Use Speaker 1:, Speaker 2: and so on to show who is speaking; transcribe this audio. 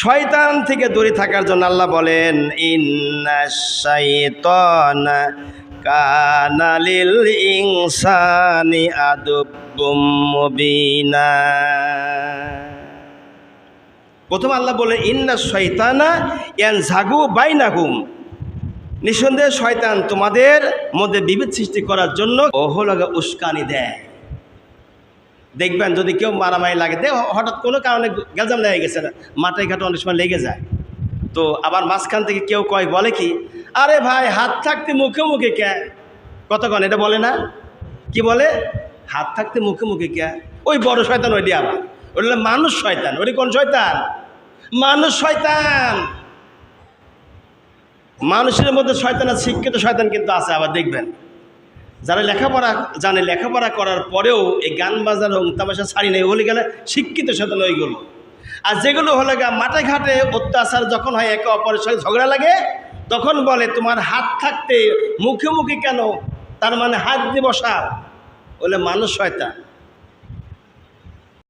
Speaker 1: শয়তান থেকে দূরে থাকার জন্য আল্লাহ বলেন কানালিল ইনসানি আদুব্বুম মুবিনা। প্রথম আল্লাহ বলেন, ইন্না শয়তানা ইয়ান ঝাগু বাইনাকুম নিঃসন্দেহে শয়তান তোমাদের মধ্যে বিভেদ সৃষ্টি করার জন্য ওহলগে উস্কানি দেয়। দেখবেন যদি কেউ মারামারি লাগে, দে হঠাৎ কোনো কারণে গেজাম লেগে গেছে না, মাঠে ঘাটে অনেক সময় লেগে যায়। তো আবার মাঝখান থেকে কেউ কয়, বলে কি, আরে ভাই, হাত থাকতে মুখে মুখে কে? কতক্ষণ, এটা বলে না? কি বলে? হাত থাকতে মুখে মুখে কে? ওই বড় শয়তান, ওইটি আবার। ওটা মানুষ শয়তান। ওটি কোন শয়তান? মানুষ শয়তান! মানুষের মধ্যে শয়তান আছে শিক্ষিত শয়তান কিন্তু আছে, আবার দেখবেন। যারা লেখাপড়া জানে, লেখাপড়া করার পরেও এই গান বাজার এবং তামাশা ছাড়ি নেই, ওগুলি গেলে শিক্ষিত সাথে নয় ওইগুলো আর যেগুলো হলে গা, মাঠে ঘাটে অত্যাচার যখন হয়, একে অপরের সঙ্গে ঝগড়া লাগে, তখন বলে, তোমার হাত থাকতে মুখে মুখে কেন? তার মানে হাত দিয়ে বসা। বলে, মানুষ শয়তান